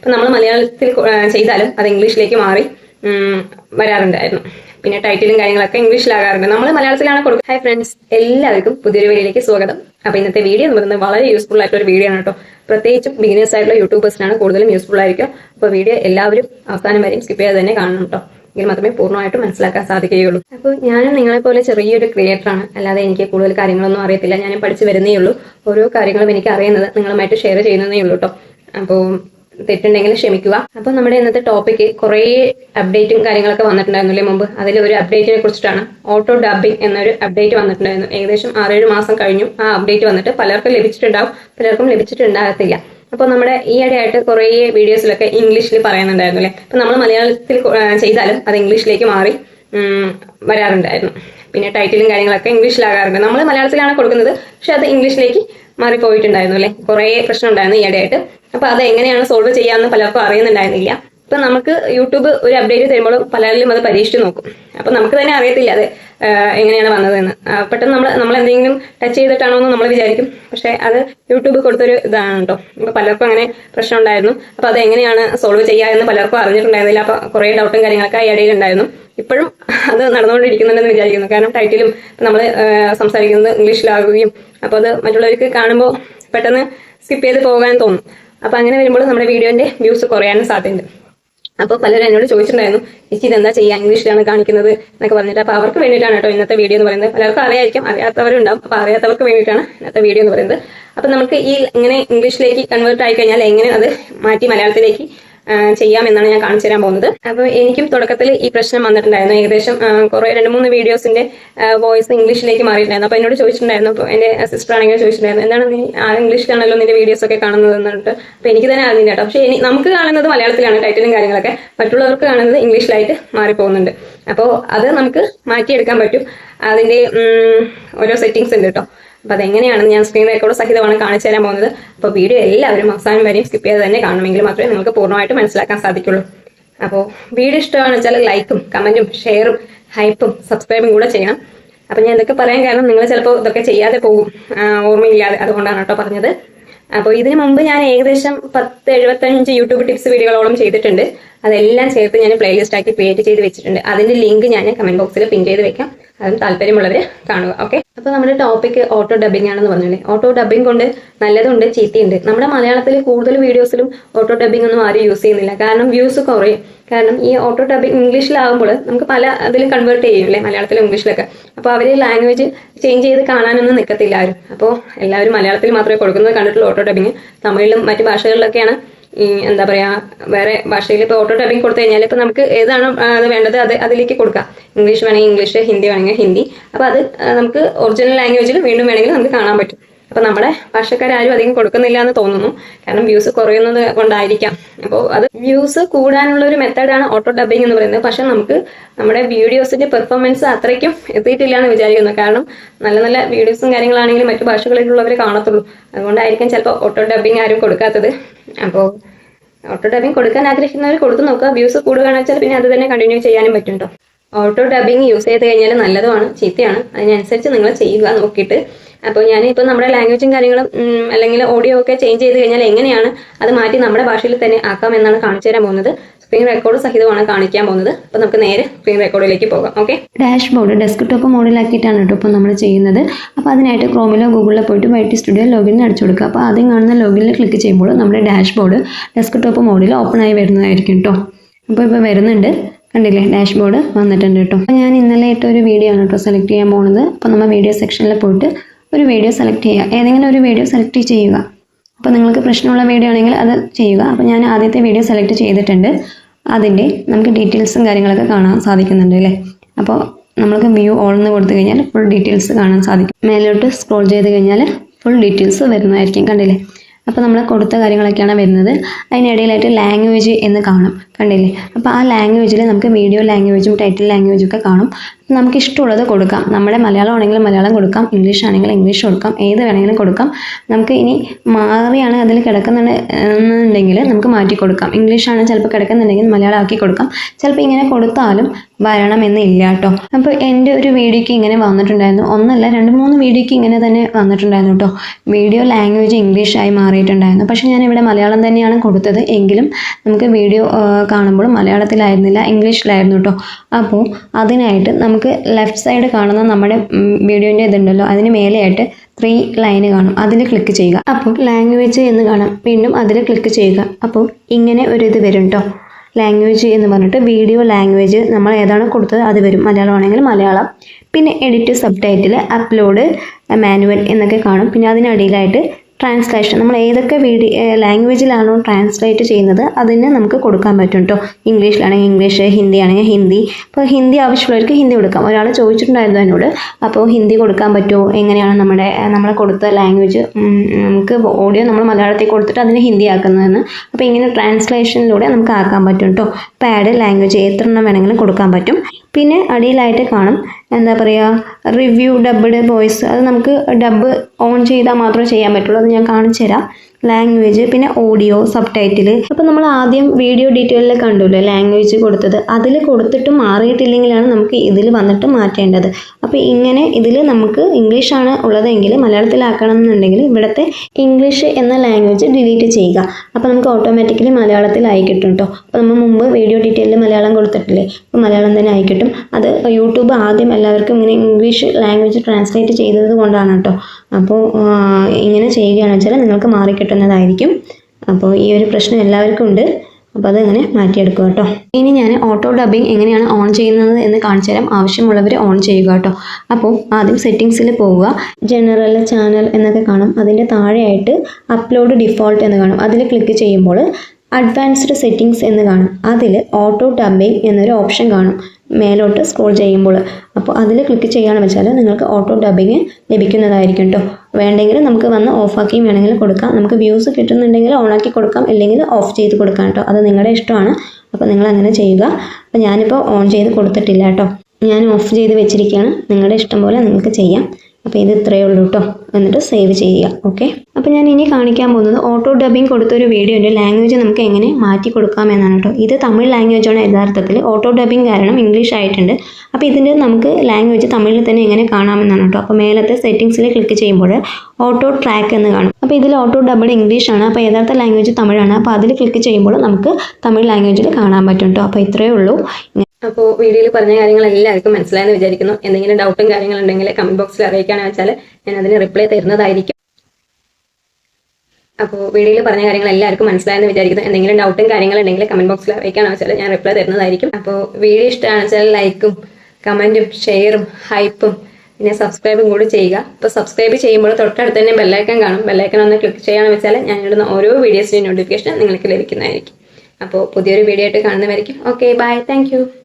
ഇപ്പം നമ്മൾ മലയാളത്തിൽ ചെയ്താലും അത് ഇംഗ്ലീഷിലേക്ക് മാറി വരാറുണ്ടായിരുന്നു. പിന്നെ ടൈറ്റിലും കാര്യങ്ങളൊക്കെ ഇംഗ്ലീഷിലാകാറുണ്ട്. നമ്മൾ മലയാളത്തിലാണ് കൊടുക്കുക ഹായ് ഫ്രണ്ട്സ് എല്ലാവർക്കും പുതിയൊരു വീഡിയോയിലേക്ക് സ്വാഗതം. അപ്പോൾ ഇന്നത്തെ വീഡിയോ എന്ന് പറയുന്നത് വളരെ യൂസ്ഫുൾ ആയിട്ടുള്ള ഒരു വീഡിയോ ആണ് കേട്ടോ. പ്രത്യേകിച്ചും ബിഗിനേഴ്സ് ആയിട്ടുള്ള യൂട്യൂബേഴ്സിനാണ് കൂടുതലും യൂസ്ഫുൾ ആയിരിക്കും. അപ്പോൾ വീഡിയോ എല്ലാവരും അവസാനം വരെയും സ്കിപ്പ് ചെയ്യാതെ തന്നെ കാണണം കേട്ടോ. എങ്കിൽ മാത്രമേ പൂർണമായിട്ടും മനസ്സിലാക്കാൻ സാധിക്കുകയുള്ളൂ. അപ്പോൾ ഞാനും നിങ്ങളെ പോലെ ചെറിയൊരു ക്രിയേറ്ററാണ് അല്ലാതെ എനിക്ക് കൂടുതൽ കാര്യങ്ങളൊന്നും അറിയത്തില്ല. ഞാനും പഠിച്ചു വരുന്നേ ഉള്ളൂ. ഓരോ കാര്യങ്ങളും എനിക്ക് അറിയുന്നത് നിങ്ങളുമായിട്ട് ഷെയർ ചെയ്യുന്നതേ ഉള്ളൂ കേട്ടോ. അപ്പോൾ തെറ്റുണ്ടെങ്കിൽ ക്ഷമിക്കുക. അപ്പോൾ നമ്മുടെ ഇന്നത്തെ ടോപ്പിക്ക് കുറേ അപ്ഡേറ്റും കാര്യങ്ങളൊക്കെ വന്നിട്ടുണ്ടായിരുന്നില്ലേ മുമ്പ്? അതിൽ ഒരു അപ്ഡേറ്റിനെ കുറിച്ചിട്ടാണ്. ഓട്ടോ ഡബിംഗ് എന്നൊരു അപ്ഡേറ്റ് വന്നിട്ടുണ്ടായിരുന്നു. ഏകദേശം ആറേഴ് മാസം കഴിഞ്ഞു ആ അപ്ഡേറ്റ് വന്നിട്ട് പലർക്കും ലഭിച്ചിട്ടുണ്ടാവും. പലർക്കും ലഭിച്ചിട്ടുണ്ടാകത്തില്ല. അപ്പോൾ നമ്മുടെ ഈ ഇടയായിട്ട് കുറേ വീഡിയോസിലൊക്കെ ഇംഗ്ലീഷിൽ പറയുന്നുണ്ടായിരുന്നു അല്ലേ? അപ്പോൾ നമ്മൾ മലയാളത്തിൽ ചെയ്താലും അത് ഇംഗ്ലീഷിലേക്ക് മാറി വരാറുണ്ടായിരുന്നു. പിന്നെ ടൈറ്റിലും കാര്യങ്ങളൊക്കെ ഇംഗ്ലീഷിലാകാറുണ്ട്. നമ്മൾ മലയാളത്തിലാണ് കൊടുക്കുന്നത്. പക്ഷെ അത് ഇംഗ്ലീഷിലേക്ക് മാറിപ്പോയിട്ടുണ്ടായിരുന്നു അല്ലേ? കുറേ പ്രശ്നം ഉണ്ടായിരുന്നു ഈയിടെയായിട്ട്. അപ്പോൾ അത് എങ്ങനെയാണ് സോൾവ് ചെയ്യാമെന്ന് പലർക്കും അറിയുന്നുണ്ടായിരുന്നില്ല. ഇപ്പൊ നമുക്ക് യൂട്യൂബ് ഒരു അപ്ഡേറ്റ് തരുമ്പോൾ പലരിലും അത് പരീക്ഷിച്ച് നോക്കും. അപ്പൊ നമുക്ക് തന്നെ അറിയത്തില്ല അത് എങ്ങനെയാണ് വന്നതെന്ന്. പെട്ടെന്ന് നമ്മൾ നമ്മൾ എന്തെങ്കിലും ടച്ച് ചെയ്തിട്ടാണോ എന്ന് നമ്മൾ വിചാരിക്കും. പക്ഷെ അത് യൂട്യൂബ് കൊടുത്തൊരു ഇതാണ് കേട്ടോ. അപ്പൊ പലർക്കും അങ്ങനെ പ്രശ്നം ഉണ്ടായിരുന്നു അപ്പൊ അത് എങ്ങനെയാണ് സോൾവ് ചെയ്യുക എന്ന് പലർക്കും അറിഞ്ഞിട്ടുണ്ടായിരുന്നില്ല. അപ്പൊ കുറേ ഡൗട്ടും കാര്യങ്ങളൊക്കെ ഇടയിൽ ഉണ്ടായിരുന്നു. ഇപ്പോഴും അത് നടന്നുകൊണ്ടിരിക്കുന്നുണ്ടെന്ന് വിചാരിക്കുന്നു. കാരണം ടൈറ്റിലും നമ്മൾ സംസാരിക്കുന്നത് ഇംഗ്ലീഷിലാകുകയും അപ്പോൾ അത് മറ്റുള്ളവർക്ക് കാണുമ്പോൾ പെട്ടെന്ന് സ്കിപ്പ് ചെയ്ത് പോകാൻ തോന്നും. അപ്പോൾ അങ്ങനെ വരുമ്പോൾ നമ്മുടെ വീഡിയോന്റെ വ്യൂസ് കുറയാനും സാധ്യതയുണ്ട്. അപ്പോൾ പലരും എന്നോട് ചോദിച്ചിട്ടുണ്ടായിരുന്നു ചേച്ചി ഇതെന്താ ചെയ്യുക? ഇംഗ്ലീഷിലാണ് കാണിക്കുന്നത് എന്നൊക്കെ പറഞ്ഞിട്ട് അപ്പോൾ അവർക്ക് വേണ്ടിയിട്ടാണ് കേട്ടോ ഇന്നത്തെ വീഡിയോ എന്ന് പറയുന്നത്. പലർക്കും അറിയായിരിക്കും അറിയാത്തവരുണ്ടാവും. അപ്പോൾ അറിയാത്തവർക്ക് വേണ്ടിയിട്ടാണ് ഇന്നത്തെ വീഡിയോ എന്ന് പറയുന്നത്. അപ്പോൾ നമുക്ക് ഈ ഇങ്ങനെ ഇംഗ്ലീഷിലേക്ക് കൺവേർട്ട് ആയി കഴിഞ്ഞാൽ എങ്ങനെ അത് മാറ്റി മലയാളത്തിലേക്ക് ചെയ്യാമെന്നാണ് ഞാൻ കാണിച്ചു തരാൻ പോകുന്നത്. അപ്പോൾ എനിക്കും തുടക്കത്തിൽ ഈ പ്രശ്നം വന്നിട്ടുണ്ടായിരുന്നു. ഏകദേശം കുറെ രണ്ട് മൂന്ന് വീഡിയോസിന്റെ വോയിസ് ഇംഗ്ലീഷിലേക്ക് മാറിയിട്ടുണ്ടായിരുന്നു. അപ്പോൾ എന്നോട് ചോദിച്ചിട്ടുണ്ടായിരുന്നു അപ്പോൾ എന്റെ സിസ്റ്റർ ആണെങ്കിൽ ചോദിച്ചിട്ടുണ്ടായിരുന്നു എന്താണ് നീ ഇംഗ്ലീഷിലാണല്ലോ നിന്റെ വീഡിയോസ് ഒക്കെ കാണുന്നത്? എന്നിട്ട് അപ്പോൾ എനിക്ക് തന്നെ അറിഞ്ഞില്ല കേട്ടോ. പക്ഷേ നമുക്ക് കാണുന്നത് മലയാളത്തിലാണ് ടൈറ്റിലും കാര്യങ്ങളൊക്കെ. മറ്റുള്ളവർക്ക് കാണുന്നത് ഇംഗ്ലീഷിലായിട്ട് മാറിപ്പോകുന്നുണ്ട്. അപ്പോൾ അത് നമുക്ക് മാറ്റിയെടുക്കാൻ പറ്റും. അതിന്റെ ഓരോ സെറ്റിങ്സ് ഉണ്ട് കേട്ടോ. അപ്പോൾ അതെങ്ങനെയാണെന്ന് ഞാൻ സ്ക്രീൻ റെക്കോർഡ് സഹിതമാണ് കാണിച്ചു തരാൻ പോകുന്നത്. അപ്പോൾ വീഡിയോ എല്ലാവരും അവസാനം വരെയും സ്കിപ്പ് ചെയ്ത് തന്നെ കാണുമെങ്കിൽ മാത്രമേ നിങ്ങൾക്ക് പൂർണമായിട്ട് മനസ്സിലാക്കാൻ സാധിക്കുള്ളൂ. അപ്പോൾ വീഡിയോ ഇഷ്ടമാണെന്ന് വെച്ചാൽ ലൈക്കും കമന്റും ഷെയറും ഹൈപ്പും സബ്സ്ക്രൈബും കൂടെ ചെയ്യണം. അപ്പം ഞാൻ ഇതൊക്കെ പറയാൻ കാരണം നിങ്ങൾ ചിലപ്പോൾ ഇതൊക്കെ ചെയ്യാതെ പോകും. ഓർമ്മയില്ലാതെ അതുകൊണ്ടാണ് കേട്ടോ പറഞ്ഞത്. അപ്പോൾ ഇതിനു മുമ്പ് ഞാൻ ഏകദേശം പത്ത് എഴുപത്തഞ്ച് യൂട്യൂബ് ടിപ്സ് വീഡിയോകളോളം ചെയ്തിട്ടുണ്ട്. അതെല്ലാം ചേർത്ത് ഞാൻ പ്ലേലിസ്റ്റ് ആക്കി ക്രിയേറ്റ് ചെയ്ത് വെച്ചിട്ടുണ്ട്. അതിന്റെ ലിങ്ക് ഞാൻ കമന്റ് ബോക്സിൽ പിൻ ചെയ്ത് വെക്കാം. അതും താല്പര്യമുള്ളവർ കാണുക ഓക്കെ അപ്പോൾ നമ്മുടെ ടോപ്പിക് ഓട്ടോ ഡബിംഗ് ആണെന്ന് പറഞ്ഞല്ലേ? ഓട്ടോ ഡബിംഗ് കൊണ്ട് നല്ലതുണ്ട് ചീത്തയുണ്ട്. നമ്മുടെ മലയാളത്തിൽ കൂടുതൽ വീഡിയോസിലും ഓട്ടോ ഡബിംഗ് ഒന്നും ആരും യൂസ് ചെയ്യുന്നില്ല. കാരണം വ്യൂസ് കുറയും. കാരണം ഈ ഓട്ടോ ഡബിംഗ് ഇംഗ്ലീഷിലാകുമ്പോൾ നമുക്ക് പല അതിലും കൺവേർട്ട് ചെയ്യും അല്ലേ? മലയാളത്തിലും ഇംഗ്ലീഷിലൊക്കെ. അപ്പോൾ അവർ ലാംഗ്വേജ് ചേഞ്ച് ചെയ്ത് കാണാനൊന്നും നിൽക്കത്തില്ല ആരും. അപ്പോൾ എല്ലാവരും മലയാളത്തിൽ മാത്രമേ കൊടുക്കുന്നത് കണ്ടിട്ടുള്ളൂ ഓട്ടോ ഡബിങ് തമിഴിലും മറ്റു ഭാഷകളിലൊക്കെയാണ് എന്താ പറയാ വേറെ ഭാഷയിൽ ഇപ്പോൾ ഓട്ടോ ടൈപ്പിംഗ് കൊടുത്തു കഴിഞ്ഞാൽ ഇപ്പോൾ നമുക്ക് ഏതാണ് അത് വേണ്ടത് അത് അതിലേക്ക് കൊടുക്കാം. ഇംഗ്ലീഷ് വേണമെങ്കിൽ ഇംഗ്ലീഷ് ഹിന്ദി വേണമെങ്കിൽ ഹിന്ദി. അപ്പോൾ അത് നമുക്ക് ഒറിജിനൽ ലാംഗ്വേജിൽ വീണ്ടും വേണമെങ്കിൽ നമുക്ക് കാണാൻ പറ്റും. അപ്പോൾ നമ്മുടെ ഭാഷക്കാരും അധികം കൊടുക്കുന്നില്ല എന്ന് തോന്നുന്നു. കാരണം വ്യൂസ് കുറയുന്നത് കൊണ്ടായിരിക്കാം. അപ്പോൾ അത് വ്യൂസ് കൂടാനുള്ള ഒരു മെത്തേഡാണ് ഓട്ടോ ഡബിങ് എന്ന് പറയുന്നത്. പക്ഷെ നമുക്ക് നമ്മുടെ വീഡിയോസിന്റെ പെർഫോമൻസ് അത്രയ്ക്കും എത്തിയിട്ടില്ല എന്ന് വിചാരിക്കുന്നു. കാരണം നല്ല നല്ല വീഡിയോസും കാര്യങ്ങളാണെങ്കിലും മറ്റു ഭാഷകളിലുള്ളവർ കാണത്തുള്ളൂ. അതുകൊണ്ടായിരിക്കും ചിലപ്പോൾ ഓട്ടോ ഡബിങ് ആരും കൊടുക്കാത്തത്. അപ്പോൾ ഓട്ടോ ഡബിങ് കൊടുക്കാൻ ആഗ്രഹിക്കുന്നവർ കൊടുത്തു നോക്കുക. വ്യൂസ് കൂടുകയാണെന്ന് വെച്ചാൽ പിന്നെ അത് തന്നെ കണ്ടിന്യൂ ചെയ്യാനും പറ്റും ഓട്ടോ ഡബിങ് യൂസ് ചെയ്ത് കഴിഞ്ഞാൽ നല്ലതുമാണ് ചീത്തയാണ്. അതിനനുസരിച്ച് നിങ്ങൾ ചെയ്യുക നോക്കിയിട്ട് അപ്പോൾ ഞാൻ ഇപ്പോൾ നമ്മുടെ ലാംഗ്വേജും കാര്യങ്ങളും അല്ലെങ്കിൽ ഓഡിയോ ഒക്കെ ചേഞ്ച് ചെയ്ത് കഴിഞ്ഞാൽ എങ്ങനെയാണ് അത് മാറ്റി നമ്മുടെ ഭാഷയിൽ തന്നെ ആക്കാം എന്നാണ് കാണിച്ചു തരാൻ പോകുന്നത്. സ്ക്രീൻ റെക്കോർഡ് സഹിതമാണ് കാണിക്കാൻ പോകുന്നത്. അപ്പോൾ നമുക്ക് നേരെ സ്ക്രീൻ റെക്കോർഡിലേക്ക് പോകാം. ഓക്കെ ഡാഷ് ബോർഡ് ഡെസ്ക്ടോപ്പ് മോഡിലാക്കിയിട്ടാണ് കേട്ടോ ഇപ്പോൾ നമ്മൾ ചെയ്യുന്നത്. അപ്പോൾ അതിനായിട്ട് ക്രോമിലോ ഗൂഗിളിലോ പോയിട്ട് വൈ ടി സ്റ്റുഡിയോ ലോഗിൻ അടിച്ചു കൊടുക്കുക. അപ്പോൾ ആദ്യം കാണുന്ന ലോഗിനിൽ ക്ലിക്ക് ചെയ്യുമ്പോൾ നമ്മുടെ ഡാഷ് ബോർഡ് ഡെസ്ക്ടോപ്പ് മോഡിൽ ഓപ്പൺ ആയി വരുന്നതായിരിക്കും കേട്ടോ. അപ്പോൾ ഇപ്പോൾ വരുന്നുണ്ട്. കണ്ടില്ലേ? ഡാഷ് ബോർഡ് വന്നിട്ടുണ്ട് കേട്ടോ. അപ്പോൾ ഞാൻ ഇന്നലെ ഇട്ട ഒരു വീഡിയോ ആണ് കേട്ടോ സെലക്ട് ചെയ്യാൻ പോകുന്നത്. അപ്പോൾ നമ്മൾ വീഡിയോ സെക്ഷനിൽ പോയിട്ട് ഒരു വീഡിയോ സെലക്ട് ചെയ്യുക. ഏതെങ്കിലും ഒരു വീഡിയോ സെലക്ട് ചെയ്യുക. അപ്പോൾ നിങ്ങൾക്ക് പ്രശ്നമുള്ള വീഡിയോ ആണെങ്കിൽ അത് ചെയ്യുക. അപ്പോൾ ഞാൻ ആദ്യത്തെ വീഡിയോ സെലക്ട് ചെയ്തിട്ടുണ്ട്. അതിന്റെ നമുക്ക് ഡീറ്റെയിൽസും കാര്യങ്ങളൊക്കെ കാണാൻ സാധിക്കുന്നുണ്ട് അല്ലേ? അപ്പോൾ നമുക്ക് വ്യൂ ഓൾ എന്ന് കൊടുത്തു കഴിഞ്ഞാൽ ഫുൾ ഡീറ്റെയിൽസ് കാണാൻ സാധിക്കും. മേലോട്ട് സ്ക്രോൾ ചെയ്ത് കഴിഞ്ഞാൽ ഫുൾ ഡീറ്റെയിൽസ് വരുന്നതായിരിക്കും കണ്ടില്ലേ? അപ്പോൾ നമ്മൾ കൊടുത്ത കാര്യങ്ങളൊക്കെയാണ് വരുന്നത്. അതിനിടയിലായിട്ട് ലാംഗ്വേജ് എന്ന് കാണും. കണ്ടില്ലേ? അപ്പോൾ ആ ലാംഗ്വേജിൽ നമുക്ക് വീഡിയോ ലാംഗ്വേജും ടൈറ്റിൽ ലാംഗ്വേജും ഒക്കെ കാണും. നമുക്ക് ഇഷ്ടമുള്ളത് കൊടുക്കാം. നമ്മുടെ മലയാളം ആണെങ്കിൽ മലയാളം കൊടുക്കാം. ഇംഗ്ലീഷ് ആണെങ്കിൽ ഇംഗ്ലീഷ് കൊടുക്കാം. ഏത് വേണമെങ്കിലും കൊടുക്കാം. നമുക്ക് ഇനി മാറിയാണ് അതിൽ കിടക്കുന്നുണ്ടെങ്കിൽ നമുക്ക് മാറ്റി കൊടുക്കാം. ഇംഗ്ലീഷ് ആണ് ചിലപ്പോൾ കിടക്കുന്നുണ്ടെങ്കിൽ മലയാളം ആക്കി കൊടുക്കാം. ചിലപ്പോൾ ഇങ്ങനെ കൊടുത്താലും വരണമെന്നില്ല കേട്ടോ. അപ്പോൾ എന്റെ ഒരു വീഡിയോക്ക് ഇങ്ങനെ വന്നിട്ടുണ്ടായിരുന്നു. ഒന്നല്ല രണ്ട് മൂന്ന് വീഡിയോക്ക് ഇങ്ങനെ തന്നെ വന്നിട്ടുണ്ടായിരുന്നു കേട്ടോ. വീഡിയോ ലാംഗ്വേജ് ഇംഗ്ലീഷായി മാറിയിട്ടുണ്ടായിരുന്നു. പക്ഷേ ഞാൻ ഇവിടെ മലയാളം തന്നെയാണ് കൊടുത്തത്. എങ്കിലും നമുക്ക് വീഡിയോ കാണുമ്പോൾ മലയാളത്തിലായിരുന്നില്ല ഇംഗ്ലീഷിലായിരുന്നു കേട്ടോ അപ്പോൾ അതിനായിട്ട് നമുക്ക് ലെഫ്റ്റ് സൈഡ് കാണുന്ന നമ്മുടെ വീഡിയോന്റെ ഇതുണ്ടല്ലോ അതിന് മേലെയായിട്ട് ത്രീ ലൈന് കാണും. അതിൽ ക്ലിക്ക് ചെയ്യുക. അപ്പോൾ ലാംഗ്വേജ് എന്ന് കാണാം. വീണ്ടും അതിൽ ക്ലിക്ക് ചെയ്യുക. അപ്പോൾ ഇങ്ങനെ ഒരു ഇത് വരും കേട്ടോ ലാംഗ്വേജ് എന്ന് പറഞ്ഞിട്ട് വീഡിയോ ലാംഗ്വേജ് നമ്മൾ ഏതാണ് കൊടുത്തത്? അത് വരും. മലയാളം ആണെങ്കിൽ മലയാളം. പിന്നെ edit subtitle upload manual എന്നൊക്കെ കാണും. പിന്നെ അതിനടിയിലായിട്ട് ട്രാൻസ്ലേഷൻ നമ്മൾ ഏതൊക്കെ വീഡിയോ ലാംഗ്വേജിലാണോ ട്രാൻസ്ലേറ്റ് ചെയ്യുന്നത് അതിന് നമുക്ക് കൊടുക്കാൻ പറ്റും കേട്ടോ ഇംഗ്ലീഷിലാണെങ്കിൽ ഇംഗ്ലീഷ് ഹിന്ദി ആണെങ്കിൽ ഹിന്ദി. ഇപ്പോൾ ഹിന്ദി ആവശ്യമുള്ളവർക്ക് ഹിന്ദി കൊടുക്കാം. ഒരാൾ ചോദിച്ചിട്ടുണ്ടായിരുന്നു എന്നോട് അപ്പോൾ ഹിന്ദി കൊടുക്കാൻ പറ്റുമോ? എങ്ങനെയാണ് നമ്മുടെ നമ്മൾ കൊടുത്ത ലാംഗ്വേജ് നമുക്ക് ഓഡിയോ നമ്മൾ മലയാളത്തിൽ കൊടുത്തിട്ട് അതിന് ഹിന്ദി ആക്കുന്നതെന്ന്. അപ്പോൾ ഇങ്ങനെ ട്രാൻസ്ലേഷനിലൂടെ നമുക്ക് ആക്കാൻ പറ്റും കേട്ടോ പാഡ് ലാംഗ്വേജ് എത്ര എണ്ണം വേണമെങ്കിലും കൊടുക്കാൻ പറ്റും. പിന്നെ അടിയിലായിട്ട് കാണും. എന്താ പറയുക റിവ്യൂ ഡബ്ഡ് വോയിസ് അത് നമുക്ക് ഡബ് ഓൺ ചെയ്താൽ മാത്രമേ ചെയ്യാൻ പറ്റുള്ളൂ. അത് ഞാൻ കാണിച്ചു തരാം ലാംഗ്വേജ് പിന്നെ ഓഡിയോ സബ് ടൈറ്റിൽ അപ്പോൾ നമ്മൾ ആദ്യം വീഡിയോ ഡീറ്റെയിലിൽ കണ്ടുല്ലോ ലാംഗ്വേജ് കൊടുത്തത്. അതിൽ കൊടുത്തിട്ട് മാറിയിട്ടില്ലെങ്കിലാണ് നമുക്ക് ഇതിൽ വന്നിട്ട് മാറ്റേണ്ടത്. അപ്പോൾ ഇങ്ങനെ ഇതിൽ നമുക്ക് ഇംഗ്ലീഷാണ് ഉള്ളതെങ്കിൽ മലയാളത്തിലാക്കണം എന്നുണ്ടെങ്കിൽ ഇവിടുത്തെ ഇംഗ്ലീഷ് എന്ന ലാംഗ്വേജ് ഡിലീറ്റ് ചെയ്യുക. അപ്പോൾ നമുക്ക് ഓട്ടോമാറ്റിക്കലി മലയാളത്തിലായി കിട്ടും കേട്ടോ അപ്പോൾ നമ്മൾ മുമ്പ് വീഡിയോ ഡീറ്റെയിലിൽ മലയാളം കൊടുത്തിട്ടില്ലേ? അപ്പോൾ മലയാളം തന്നെ ആയി കിട്ടും. അത് യൂട്യൂബ് ആദ്യം എല്ലാവർക്കും ഇങ്ങനെ ഇംഗ്ലീഷ് ലാംഗ്വേജ് ട്രാൻസ്ലേറ്റ് ചെയ്തത് കൊണ്ടാണ് കേട്ടോ അപ്പോൾ ഇങ്ങനെ ചെയ്യുകയാണെന്ന് വെച്ചാൽ നിങ്ങൾക്ക് മാറി കിട്ടുന്നതായിരിക്കും. അപ്പോൾ ഈ ഒരു പ്രശ്നം എല്ലാവർക്കും ഉണ്ട്. അപ്പോൾ അതങ്ങനെ മാറ്റിയെടുക്കുക കേട്ടോ. ഇനി ഞാൻ ഓട്ടോ ഡബിങ് എങ്ങനെയാണ് ഓൺ ചെയ്യുന്നത് എന്ന് കാണിച്ചു തരാം. ആവശ്യമുള്ളവർ ഓൺ ചെയ്യുക കേട്ടോ. അപ്പോൾ ആദ്യം സെറ്റിങ്സിൽ പോവുക. ജനറൽ ചാനൽ എന്നൊക്കെ കാണും. അതിന്റെ താഴെയായിട്ട് അപ്ലോഡ് ഡിഫോൾട്ട് എന്ന് കാണും. അതിൽ ക്ലിക്ക് ചെയ്യുമ്പോൾ അഡ്വാൻസ്ഡ് സെറ്റിങ്സ് എന്ന് കാണും. അതിൽ ഓട്ടോ ഡബിങ് എന്നൊരു ഓപ്ഷൻ കാണും മേലോട്ട് സ്ക്രോൾ ചെയ്യുമ്പോൾ. അപ്പോൾ അതിൽ ക്ലിക്ക് ചെയ്യുകയാണെന്ന് വെച്ചാൽ നിങ്ങൾക്ക് ഓട്ടോ ഡബിങ് ലഭിക്കുന്നതായിരിക്കും കേട്ടോ. വേണ്ടെങ്കിൽ നമുക്ക് വന്ന് ഓഫാക്കിയും വേണമെങ്കിൽ കൊടുക്കാം. നമുക്ക് വ്യൂസ് കിട്ടുന്നുണ്ടെങ്കിൽ ഓണാക്കി കൊടുക്കാം. അല്ലെങ്കിൽ ഓഫ് ചെയ്ത് കൊടുക്കാം കേട്ടോ. അത് നിങ്ങളുടെ ഇഷ്ടമാണ്. അപ്പോൾ നിങ്ങൾ അങ്ങനെ ചെയ്യുക. അപ്പോൾ ഞാനിപ്പോൾ ഓൺ ചെയ്ത് കൊടുത്തിട്ടില്ല കേട്ടോ. ഞാൻ ഓഫ് ചെയ്ത് വെച്ചിരിക്കുകയാണ്. നിങ്ങളുടെ ഇഷ്ടം പോലെ നിങ്ങൾക്ക് ചെയ്യാം. അപ്പോൾ ഇത് ഇത്രയേ ഉള്ളൂ കേട്ടോ എന്നിട്ട് സേവ് ചെയ്യുക ഓക്കെ അപ്പോൾ ഞാൻ ഇനി കാണിക്കാൻ പോകുന്നത് ഓട്ടോ ഡബിങ് കൊടുത്തൊരു വീഡിയോ ഉണ്ട് ലാംഗ്വേജ് നമുക്ക് എങ്ങനെ മാറ്റി കൊടുക്കാമെന്നാണ് കേട്ടോ ഇത് തമിഴ് ലാംഗ്വേജാണ് യഥാർത്ഥത്തിൽ. ഓട്ടോ ഡബിങ് കാരണം ഇംഗ്ലീഷ് ആയിട്ടുണ്ട്. അപ്പോൾ ഇതിന്റെ നമുക്ക് ലാംഗ്വേജ് തമിഴിൽ തന്നെ എങ്ങനെ കാണാമെന്നാണ് കേട്ടോ അപ്പോൾ മേലത്തെ സെറ്റിങ്സിൽ ക്ലിക്ക് ചെയ്യുമ്പോൾ ഓട്ടോ ട്രാക്ക് എന്ന് കാണും. അപ്പോൾ ഇതിൽ ഓട്ടോ ഡബിൾ ഇംഗ്ലീഷ് ആണ്. അപ്പോൾ യഥാർത്ഥ ലാംഗ്വേജ് തമിഴാണ്. അപ്പോൾ അതിൽ ക്ലിക്ക് ചെയ്യുമ്പോൾ നമുക്ക് തമിഴ് ലാംഗ്വേജിൽ കാണാൻ പറ്റും കേട്ടോ അപ്പോൾ ഇത്രയേ ഉള്ളൂ. അപ്പോൾ വീഡിയോയിൽ പറഞ്ഞ കാര്യങ്ങൾ എല്ലാവർക്കും മനസ്സിലായെന്ന് വിചാരിക്കുന്നു. എന്തെങ്കിലും ഡൗട്ടും കാര്യങ്ങളുണ്ടെങ്കിൽ കമന്റ് ബോക്സിൽ അറിയിക്കുകയാണെന്ന് വെച്ചാൽ ഞാൻ അതിന് റിപ്ലൈ തരുന്നതായിരിക്കും. അപ്പോൾ വീഡിയോയിൽ പറഞ്ഞ കാര്യങ്ങൾ എല്ലാവർക്കും മനസ്സിലായെന്ന് വിചാരിക്കുന്നു. എന്തെങ്കിലും ഡൗട്ടും കാര്യങ്ങളുണ്ടെങ്കിൽ കമന്റ് ബോക്സിൽ അറിയിക്കുകയാണെന്ന് വെച്ചാൽ ഞാൻ റിപ്ലൈ തരുന്നതായിരിക്കും. അപ്പോൾ വീഡിയോ ഇഷ്ടമാണെന്ന് വെച്ചാൽ ലൈക്കും കമന്റും ഷെയറും ഹൈപ്പും പിന്നെ സബ്സ്ക്രൈബും കൂടി ചെയ്യുക. അപ്പോൾ സബ്സ്ക്രൈബ് ചെയ്യുമ്പോൾ തൊട്ടടുത്ത് തന്നെ ബെല്ലൈക്കൺ കാണും. ബെല്ലൈക്കൺ ഒന്ന് ക്ലിക്ക് ചെയ്യാന്ന് വെച്ചാൽ ഞാൻ ഇടുന്ന ഓരോ വീഡിയോസിന്റെ നോട്ടിഫിക്കേഷൻ നിങ്ങൾക്ക് ലഭിക്കുന്നതായിരിക്കും. അപ്പോൾ പുതിയൊരു വീഡിയോ ആയിട്ട് കാണുന്നവരായിരിക്കും. Okay bye thank